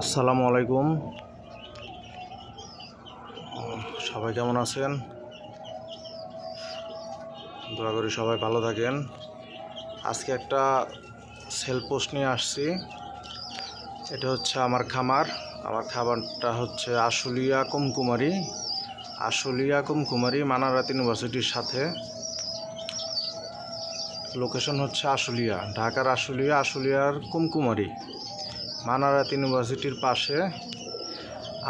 আসসালামু আলাইকুম। সবাই কেমন আছেন? দোয়া করি সবাই ভালো থাকেন। আজকে একটা সেল পোস্ট নিয়ে আসছি। এটা হচ্ছে আমার খামার। আমার খাবারটা হচ্ছে আশুলিয়া কুমকুমারি। আশুলিয়া কুমকুমারি, মানারাত ইউনিভার্সিটির সাথে। লোকেশন হচ্ছে আশুলিয়া, ঢাকার আশুলিয়া, আশুলিয়ার কুমকুমারি। মানারাত ইউনিভার্সিটির পাশে।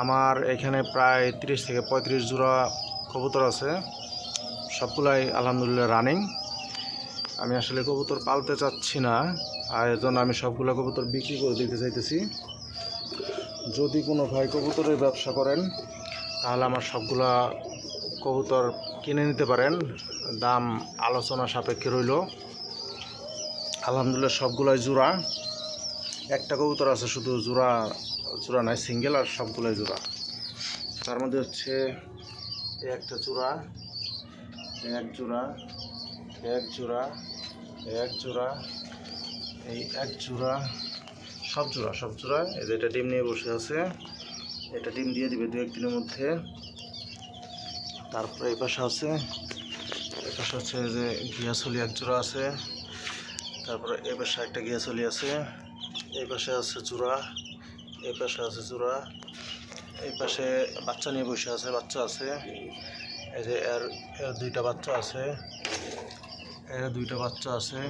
আমার এখানে প্রায় তিরিশ থেকে পঁয়ত্রিশ জোড়া কবুতর আছে। সবগুলাই আলহামদুলিল্লাহ রানিং আমি আসলে কবুতর পালতে চাচ্ছি না। আর জন্য আমি সবগুলো কবুতর বিক্রি করে দিতে চাইতেছি। যদি কোনো ভাই কবুতরের ব্যবসা করেন, তাহলে আমার সবগুলা কবুতর কিনে নিতে পারেন। দাম আলোচনা সাপেক্ষে রইল। আলহামদুলিল্লাহ সবগুলাই জোড়া। একটা কবুতর আছে শুধু জোড়া জোড়া নাই সিঙ্গেল আর সবগুলোই জোড়া। তার মধ্যে হচ্ছে একটা জোড়া, এক জোড়া এক জোড়া এক জোড়া, এই এক জোড়া, সব জোড়া সব জোড়া। এই যে এটা ডিম নিয়ে বসে আছে, এটা ডিম দিয়ে দিবে দু একদিনের মধ্যে। তারপরে এই পাশে আছে, এই পাশে হচ্ছে যে ঘিয়াছলি এক জোড়া আছে। তারপরে এই পাশে একটা ঘিয়াছলি আছে। এই পাশে আছে চূড়া, এই পাশে আছে চূড়া, এই পাশে বাচ্চা নিয়ে বসে আছে, বাচ্চা আছে। এই যে এর দুইটা বাচ্চা আছে, এর দুইটা বাচ্চা আছে।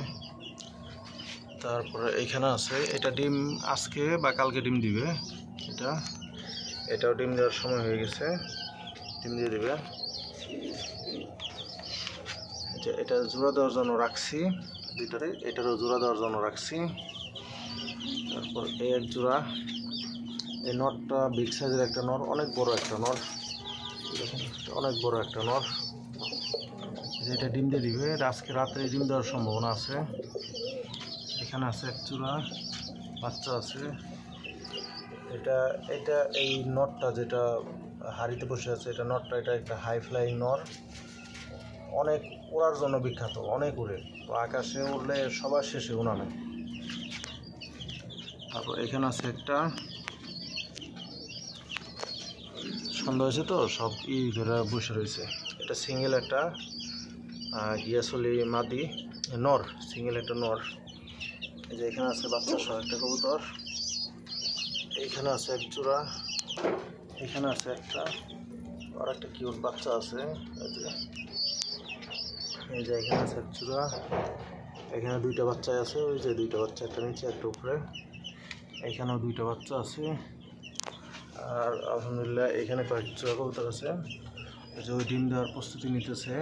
তারপরে এইখানে আছে, এটা ডিম আজকে বা কালকে ডিম দিবে, এটা। এটাও ডিম দেওয়ার সময় হয়ে গেছে, ডিম দিয়ে দিবে। এটা এটা জোড়া দেওয়ার জন্য রাখছি, দুইটারে, এটারও জোড়া দেওয়ার জন্য রাখছি। তারপর এক জোড়া। এই নটটা বিগ সাইজের একটা নর অনেক বড় একটা দেখুন, অনেক বড় একটা নর যেটা ডিম দিয়ে দিবে। আজকে রাতে ডিম দেওয়ার সম্ভাবনা আছে। এখানে আছে এক চূড়া বাচ্চা আছে। এটা এটা এই নটটা যেটা হাড়িতে বসে আছে এটা নটটা এটা একটা হাই ফ্লাইং নর অনেক ওড়ার জন্য বিখ্যাত অনেক উড়ে। তো আকাশে উড়লে সবার শেষে উড়া নেয় তারপর এখানে আছে একটা সন্ধ্যা হয়েছে তো, সব ই ধরে বসে রয়েছে। এটা সিঙ্গেল একটা গিয়াসলি মাদি, নর, সিঙ্গেল একটা নর। এই যে এখানে আছে বাচ্চা সহ একটা কবুতর। এইখানে আছে এক জোড়া। এখানে আছে একটা, আর একটা কিউট বাচ্চা আছে। এই যে এখানে আছে এক জোড়া। এখানে দুইটা বাচ্চা আছে, ওই যে দুইটা বাচ্চা, একটা নিচে, একটা উপরে। এখানেও দুইটা বাচ্চা আছে। আর আলহামদুলিল্লাহ এখানে কয়েক জোড়া কবুতর আছে। যে ওই ডিম দেওয়ার প্রস্তুতি নিতেছে।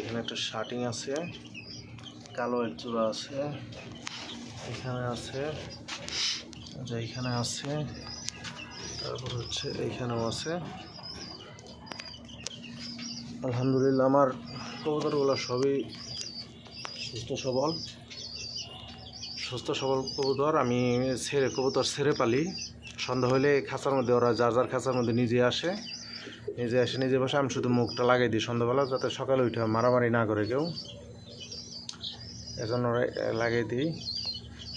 এখানে একটা শার্টিং আছে, কালো এক জোড়া আছে, এখানে আছে যে এইখানে আছে, তারপর হচ্ছে এইখানেও আছে। আলহামদুলিল্লাহ আমার কবুতরগুলো সবই সুস্থ, সবল। সুস্থ সবল কবুতর, আমি ছেড়ে কবুতর ছেড়ে পালি। সন্ধ্যা হলে খাঁচার মধ্যে, ওরা যার যার খাঁচার মধ্যে নিজে আসে। নিজে এসে নিজে বসে, আমি শুধু মুখটা লাগাই দিই সন্ধ্যাবেলা, যাতে সকালে উঠে মারামারি না করে কেউ। এজন্য লাগিয়ে দিই।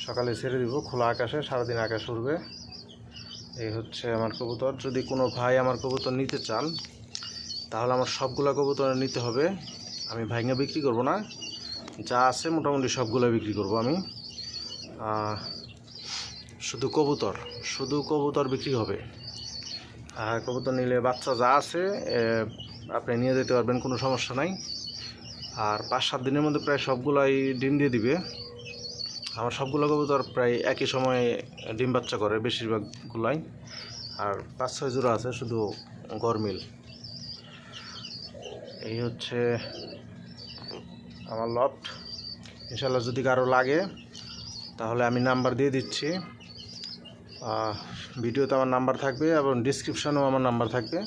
সকালে ছেড়ে দিব, খোলা আকাশে, সারাদিন আকাশ উঠবে এই হচ্ছে আমার কবুতর। যদি কোনো ভাই আমার কবুতর নিতে চান, তাহলে আমার সবগুলা কবুতর নিতে হবে। আমি ভাইঙ্গা বিক্রি করব না। যা আছে মোটামুটি সবগুলো বিক্রি করব আমি। শুধু কবুতর শুধু কবুতর বিক্রি হবে। আর কবুতর নিলে বাচ্চা যা আছে আপনি নিয়ে যেতে পারবেন, কোনো সমস্যা নাই। আর পাঁচ সাত দিনের মধ্যে প্রায় সবগুলাই ডিম দিয়ে দিবে। আমার সবগুলো কবুতর প্রায় একই সময়ে ডিম বাচ্চা করে বেশিরভাগগুলাই। আর পাঁচ ছয় জোড়া আছে, শুধু গরমিল এই হচ্ছে আমার লফট ইনশাল্লাহ যদি কারও লাগে তাহলে আমি নাম্বার দিয়ে দিচ্ছি। ভিডিওতে আমার নাম্বার থাকবে এবং ডিসক্রিপশনেও আমার নাম্বার থাকবে।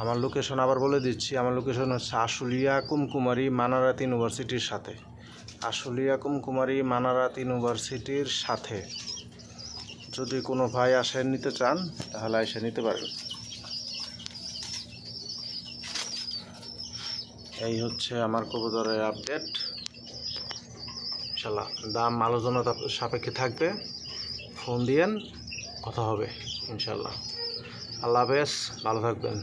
আমার লোকেশন আবার বলে দিচ্ছি, আমার লোকেশন হচ্ছে আশুলিয়া কুমকুমারি মানারাত ইউনিভার্সিটির সাথে। আশুলিয়া কুমকুমারি মানারাত ইউনিভার্সিটির সাথে। যদি কোনো ভাই আসে নিতে চান, তাহলে এসে নিতে পারেন। এই হচ্ছে আমার কবুতরের আপডেট ইনশাল্লাহ। দাম আলোচনা সাপেক্ষে থাকবে। ফোন দিয়েন কথা হবে ইনশাল্লাহ। আল্লাহ হাফেজ ভালো থাকবেন।